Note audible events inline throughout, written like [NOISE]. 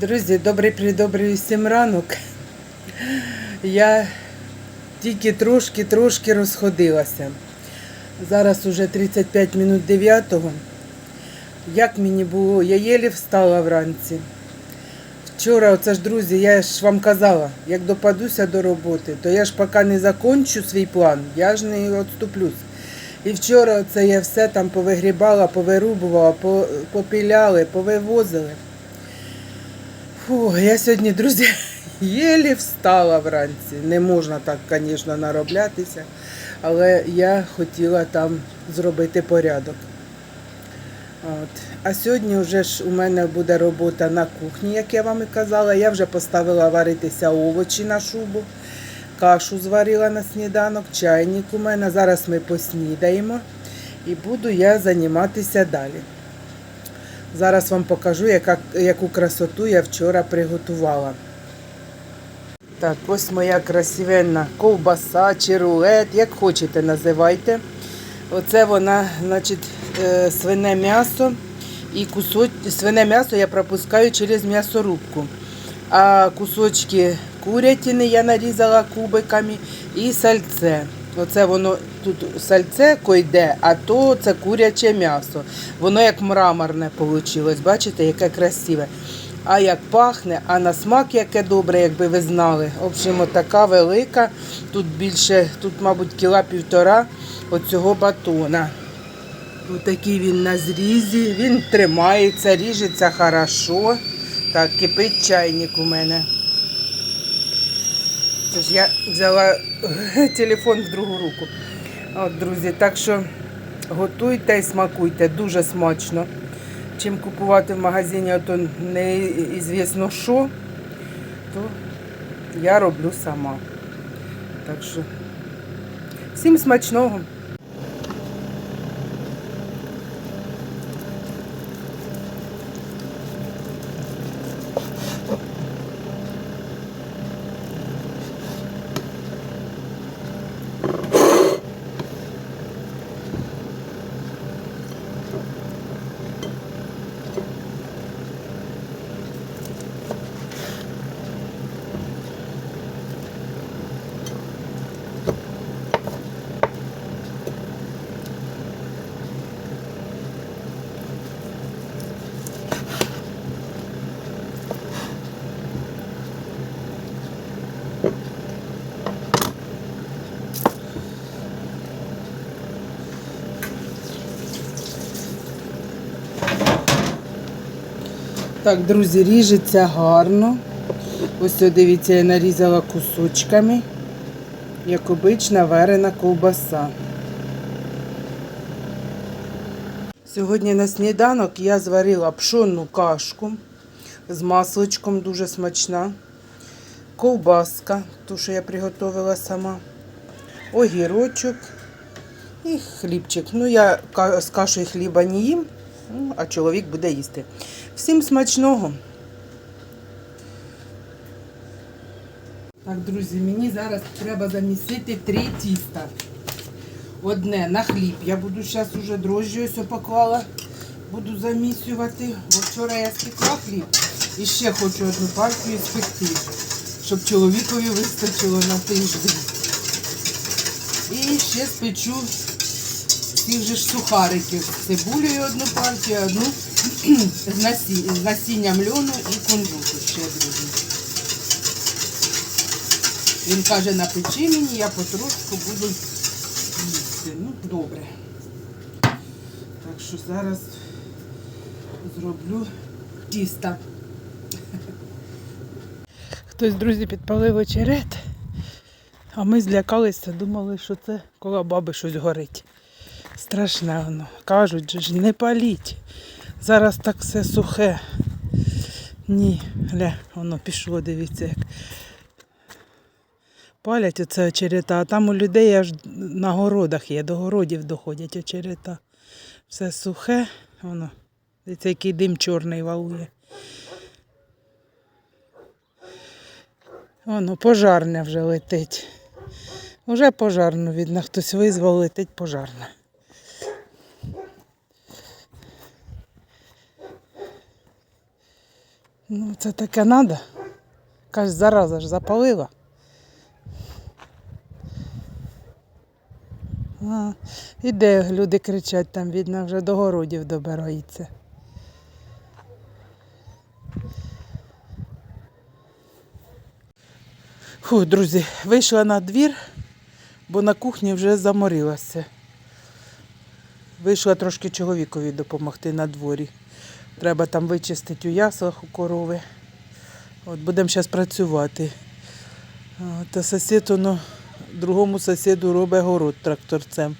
Друзі, добрий придобрий всім ранок. Я тільки трошки-трошки розходилася. Зараз уже 35 минут 9. Як мені було, я єлі встала вранці. Вчора, оце ж друзі, я ж вам казала, як допадуся до роботи, то я ж поки не закончу свій план, я ж не відступлюсь. І вчора це я все там повигрібала, повирубувала, попіляли, повивозили. Фу, я сьогодні, друзі, [LAUGHS] єлі встала вранці. Не можна так, звісно, нароблятися, але я хотіла там зробити порядок. От. А сьогодні вже ж у мене буде робота на кухні, як я вам і казала. Я вже поставила варитися овочі на шубу, кашу зварила на сніданок, чайник у мене. Зараз ми поснідаємо і буду я займатися далі. Зараз вам покажу, яка, яку красоту я вчора приготувала. Так, ось моя красивенна ковбаса чи рулет, як хочете називайте. Оце вона, значить, е, свине м'ясо і кусок свине м'ясо я пропускаю через м'ясорубку. А кусочки курятини я нарізала кубиками і сальце. Оце воно тут сальце койде, а то це куряче м'ясо. Воно як мраморне вийшло. Бачите, яке красиве. А як пахне, а на смак яке добре, якби ви знали. В общем, така велика. Тут більше, тут, мабуть, кіла півтора оцього батона. Ось такий він на зрізі, він тримається, ріжеться хорошо. Так, кипить чайник у мене. Це ж я взяла [LAUGHS] телефон в другу руку. От, друзі, так що готуйте і смакуйте, дуже смачно. Чим купувати в магазині, то неізвісно що, то я роблю сама. Так що всім смачного. Так, друзі, ріжеться гарно. Ось о, дивіться, я нарізала кусочками, як обична варена ковбаса. Сьогодні на сніданок я зварила пшонну кашку з масличком, дуже смачна. Ковбаска, ту, що я приготувала сама. Огірочок і хлібчик. Ну, я з кашею хліба не їм, ну, а чоловік буде їсти. Всім смачного. Так, друзі, мені зараз треба замісити три тіста. Одне на хліб. Я буду зараз уже дрожжі ось поклала. Буду замісювати. Бо вчора я спекла хліб і ще хочу одну партію спекти, щоб чоловікові вистачило на тиждень. І ще спечу тих же ж сухариків цибулею одну партію, одну з, насінням льону і кунжуту ще. Він каже, напечи мені, я потрошку буду їсти. Ну, добре. Так що зараз зроблю тіста. Хтось, друзі, підпалив очерет, а ми злякалися, думали, що це коло баби щось горить. Страшне воно. Кажуть, ж не паліть. Зараз так все сухе. Ні, гля, воно пішло, дивіться, як палять оце очерета, а там у людей аж на городах є, до городів доходять очерета. Все сухе, воно. Дивіться, який дим чорний валує. Воно пожарне вже летить. Уже пожарно, видно, хтось визвав, летить пожарне. Ну, це таке треба. Каже, зараза ж запалила. А, іде, люди кричать, там видно, вже до городів добирається. Фу, друзі, вийшла на двір, бо на кухні вже заморилася. Вийшла трошки чоловікові допомогти на дворі. Треба там вичистити у яслах у корови. От будемо зараз працювати. Та сусід, воно, другому сусіду робить город тракторцем.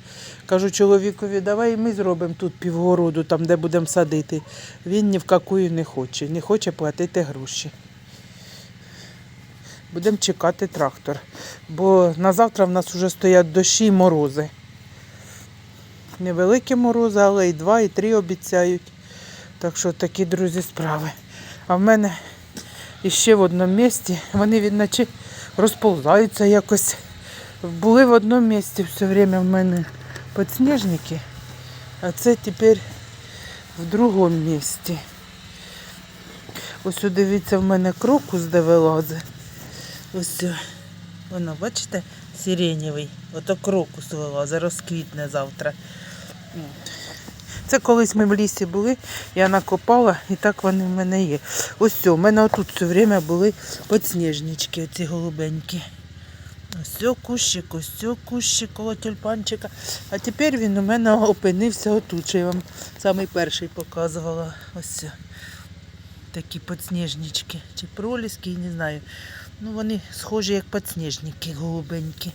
Кажу чоловікові, давай ми зробимо тут півгороду, там, де будемо садити. Він ні в какую не хоче, не хоче платити гроші. Будемо чекати трактор. Бо на завтра в нас вже стоять дощі і морози. Невеликі морози, але і два, і три обіцяють. Так що такі, друзі, справи. А в мене іще в одному місці, вони відначе розповзаються якось. Були в одному місці все время в мене підсніжники, а це тепер в другому місці. Ось дивіться, в мене крокус де вилазить. Ось воно, бачите, сиренєвий. Ото крокус вилазить, розквітне завтра. От. Це колись ми в лісі були, я накопала і так вони в мене є. Ось у мене отут все время були підсніжнички, оці голубенькі. Ось кущик, ось кущик коло тюльпанчика. А тепер він у мене опинився отут, що я вам самий перший показувала. Ось такі підсніжнички. Чи проліски, не знаю. Ну вони схожі як підсніжники голубенькі.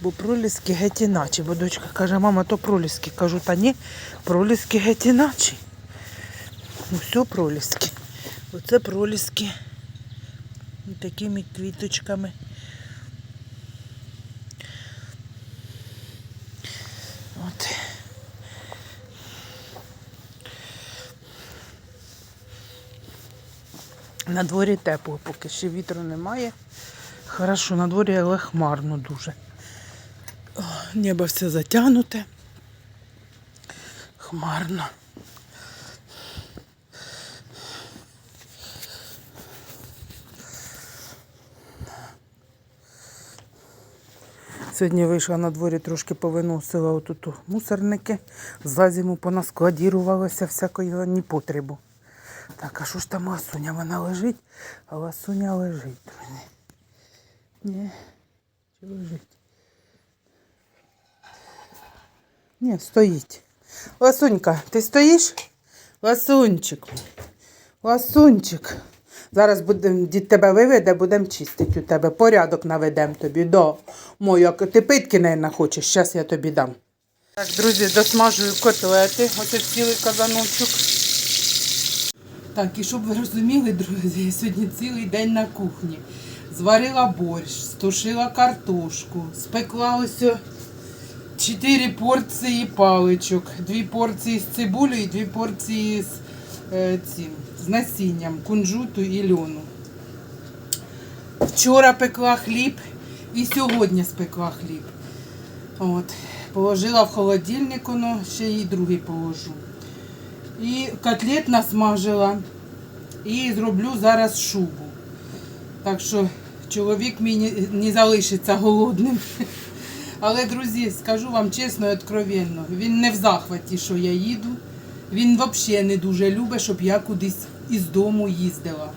Бо проліски геть іначе. Бо дочка каже, мама, то проліски. Кажу, та ні, проліски геть іначе. Ну все проліски. Оце проліски. І такими квіточками. От. На дворі тепло, поки ще вітру немає. Хорошо, на дворі але хмарно дуже. Небо все затягнуте. Хмарно. Сьогодні вийшла на дворі, трошки повиносила отут мусорники. За зиму понаскладірувалося всякої непотребу. Так, а що ж там ласуня? Вона лежить, а ласуня лежить. друзі. Ні, чи лежить? Ні, стоїть. Ласунька, ти стоїш? Ласунчик. Ласунчик. Зараз будем, тебе виведе, будемо чистити у тебе. Порядок наведемо тобі. До. Мою, ти питки, не хочеш, зараз я тобі дам. Так, друзі, досмажую котлети. Оце цілий казаночок. Так, і щоб ви розуміли, друзі, я сьогодні цілий день на кухні. Зварила борщ, стушила картошку, спекла ось 4 порції паличок, дві порції з цибулею і дві порції з, е, цим, з насінням кунжуту і льону. Вчора пекла хліб і сьогодні спекла хліб. От. Положила в холодильник, воно ще і другий положу. І котлет насмажила. І зроблю зараз шубу. Так що чоловік мій не залишиться голодним. Але, друзі, скажу вам чесно і откровенно, він не в захваті, що я їду. Він взагалі не дуже любить, щоб я кудись із дому їздила.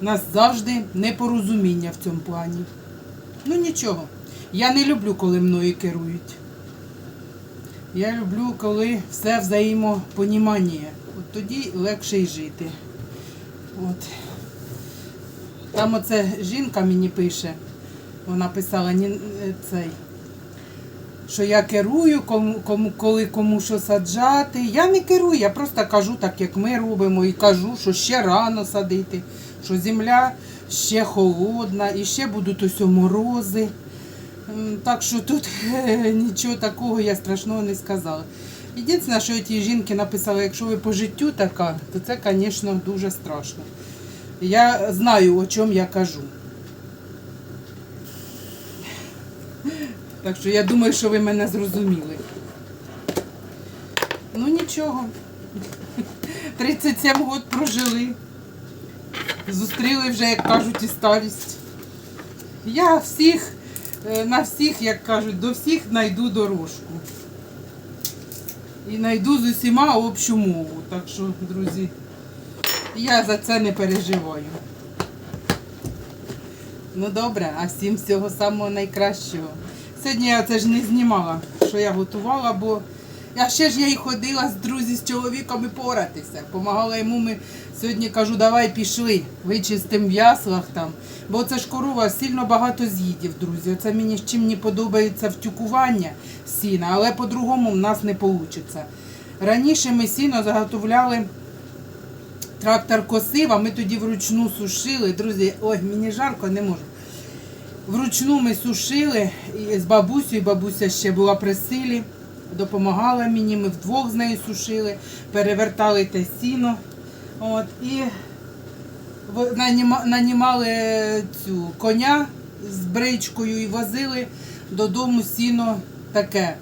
У нас завжди непорозуміння в цьому плані. Ну нічого. Я не люблю, коли мною керують. Я люблю, коли все взаємопонімання. От тоді легше й жити. От. Там оце жінка мені пише, вона писала е, цей, що я керую, кому, кому, коли кому що саджати. Я не керую, я просто кажу так, як ми робимо, і кажу, що ще рано садити, що земля ще холодна, і ще будуть ось морози. Так що тут [LAUGHS] нічого такого я страшного не сказала. Єдине, що ті жінки написали, якщо ви по життю така, то це, звісно, дуже страшно. Я знаю, о чому я кажу. Так що я думаю, що ви мене зрозуміли. Ну нічого. 37 років прожили. Зустріли вже, як кажуть, і старість. Я всіх, е, на всіх, як кажуть, до всіх знайду дорожку. І знайду з усіма общу мову. Так що, друзі, я за це не переживаю. Ну добре, а всім всього самого найкращого. Сьогодні я це ж не знімала, що я готувала, бо я ще ж я й ходила з друзі з чоловіком і поратися. Помагала йому. Ми сьогодні кажу, давай пішли, вичистимо в яслах там. Бо це ж корова сильно багато з'їдів, друзі. Оце мені з чим не подобається втюкування сіна, але по-другому в нас не вийде. Раніше ми сіно заготовляли. Трактор косив, а ми тоді вручну сушили. Друзі, ой, мені жарко, не можу. Вручну ми сушили і з бабусею, бабуся ще була при силі, допомагала мені, ми вдвох з нею сушили, перевертали те сіно. От, і нанімали цю коня з бричкою і возили додому сіно таке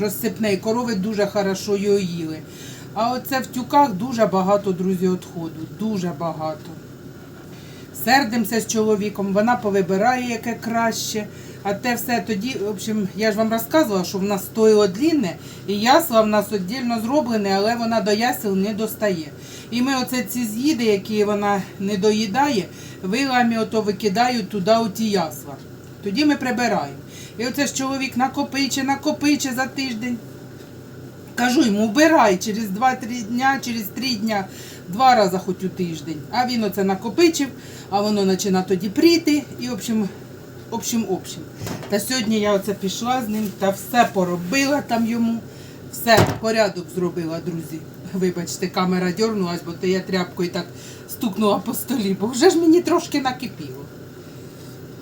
розсипне. І корови дуже хорошо його їли. А оце в тюках дуже багато, друзі, відходу. Дуже багато. Сердимося з чоловіком, вона повибирає яке краще. А те все тоді, в общем, я ж вам розказувала, що в нас стоїло длінне, і ясла в нас віддільно зроблене, але вона до ясел не достає. І ми оце ці з'їди, які вона не доїдає, вилами ото викидають туди у ті ясла. Тоді ми прибираємо. І оце ж чоловік накопиче, накопиче за тиждень. Кажу йому, вбирай через 2-3 дня, через 3 дня, два рази хоч у тиждень. А він оце накопичив, а воно починає тоді пріти і, в общем, в общем. Та сьогодні я оце пішла з ним та все поробила там йому. Все, порядок зробила, друзі. Вибачте, камера дернулась, бо то я тряпкою так стукнула по столі, бо вже ж мені трошки накипіло.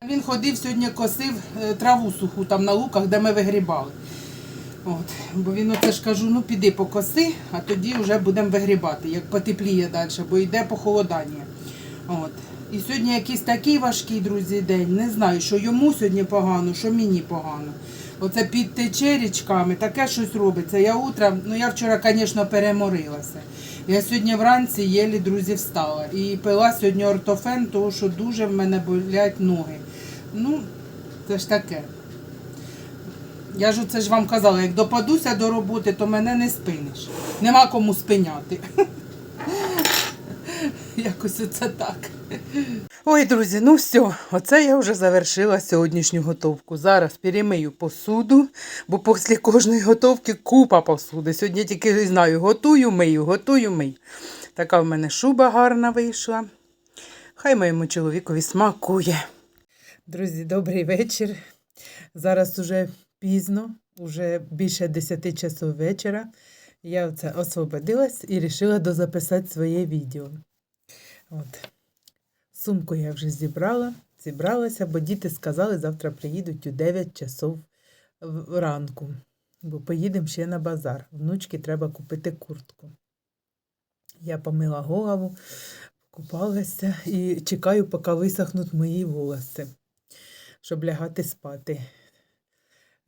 Він ходив сьогодні, косив е, траву суху там на луках, де ми вигрібали. От, бо він оце ж кажу, ну піди покоси, а тоді вже будемо вигрібати, як потепліє далі, бо йде похолодання. От. І сьогодні якийсь такий важкий, друзі, день. Не знаю, що йому сьогодні погано, що мені погано. Оце підтече річками, таке щось робиться. Я утром, ну я вчора, звісно, переморилася. Я сьогодні вранці єлі, друзі, встала. І пила сьогодні ортофен, тому що дуже в мене болять ноги. Ну, це ж таке. Я ж це ж вам казала, як допадуся до роботи, то мене не спиниш. Нема кому спиняти. [LAUGHS] Якось оце так. Ой, друзі, ну все, оце я вже завершила сьогоднішню готовку. Зараз перемию посуду, бо після кожної готовки купа посуди. Сьогодні тільки знаю, готую, мию, готую, мию. Така в мене шуба гарна вийшла. Хай моєму чоловікові смакує. Друзі, добрий вечір. Зараз уже пізно, уже більше 10 часов вечора. Я оце освободилась і вирішила дозаписати своє відео. От. Сумку я вже зібрала, зібралася, бо діти сказали, завтра приїдуть у 9 часов ранку, бо поїдемо ще на базар. Внучки треба купити куртку. Я помила голову, купалася і чекаю, поки висохнуть мої волоси, щоб лягати спати.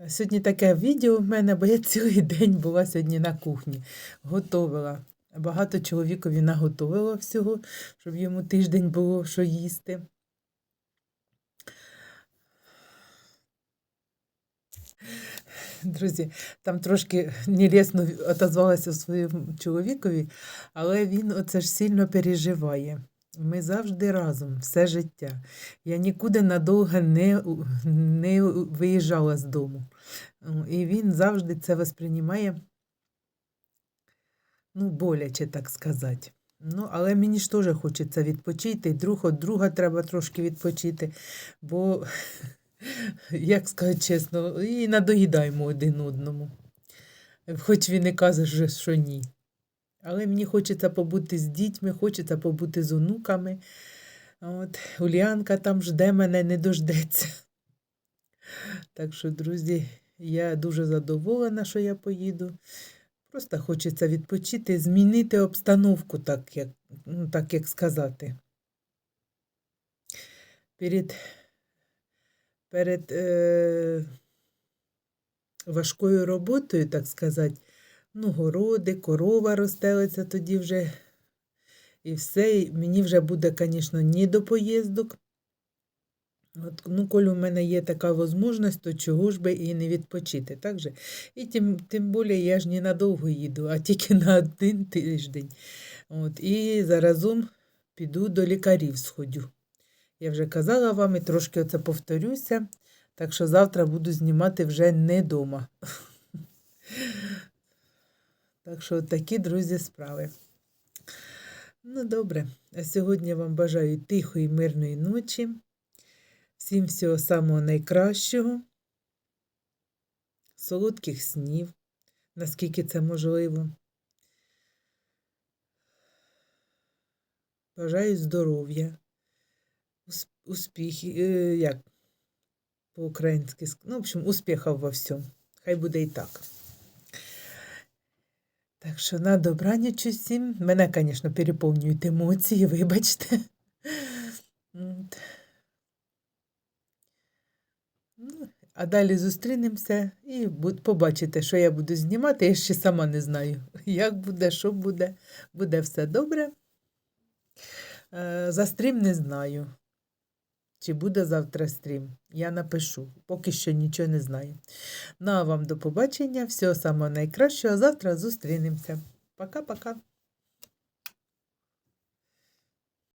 Сьогодні таке відео в мене, бо я цілий день була сьогодні на кухні, готувала. Багато чоловікові наготовила всього, щоб йому тиждень було що їсти. Друзі, там трошки нелесно отозвалася своєму чоловікові, але він оце ж сильно переживає. Ми завжди разом, все життя. Я нікуди надовго не, не виїжджала з дому. О, І він завжди це восприймає, ну, боляче, так сказати. Ну, але мені ж теж хочеться відпочити, друг від друга треба трошки відпочити, бо, [LAUGHS] як сказати чесно, і надоїдаємо один одному. Хоч він і каже, що- ні. Але мені хочеться побути з дітьми, хочеться побути з онуками. От, Улянка там жде мене, не дождеться. Так що, друзі, я дуже задоволена, що я поїду. Просто хочеться відпочити, змінити обстановку, так як, ну, так як сказати. Перед, перед е, важкою роботою, так сказати, ну, городи, корова розстелиться, тоді вже І все, мені вже буде, звісно, не до поїздок. От, ну, коли у мене є така можливість, то чого ж би і не відпочити. Так же? І тим, тим більше я ж не надовго їду, а тільки на один тиждень. От, і заразом піду до лікарів сходю. Я вже казала вам і трошки оце повторюся. Так що завтра буду знімати вже не вдома. [LAUGHS] Так що такі, друзі, справи. Ну, добре. А сьогодні вам бажаю тихої, мирної ночі. Всім всього самого найкращого, солодких снів, наскільки це можливо. Бажаю здоров'я, ус- успіхів, е, як по-українськи, ну, в общем, успіхів во всьому. Хай буде і так. Так що на добраніч усім. Мене, звісно, переповнюють емоції, [LAUGHS] вибачте. Ну, а далі зустрінемося і побачите, що я буду знімати. Я ще сама не знаю, [LAUGHS] як буде, що буде. Буде все добре. Е, За стрім не знаю. Чи буде завтра стрім? Я напишу. Поки що нічого не знаю. Ну а вам до побачення. Всього самого найкращого. Завтра зустрінемося. Пока-пока.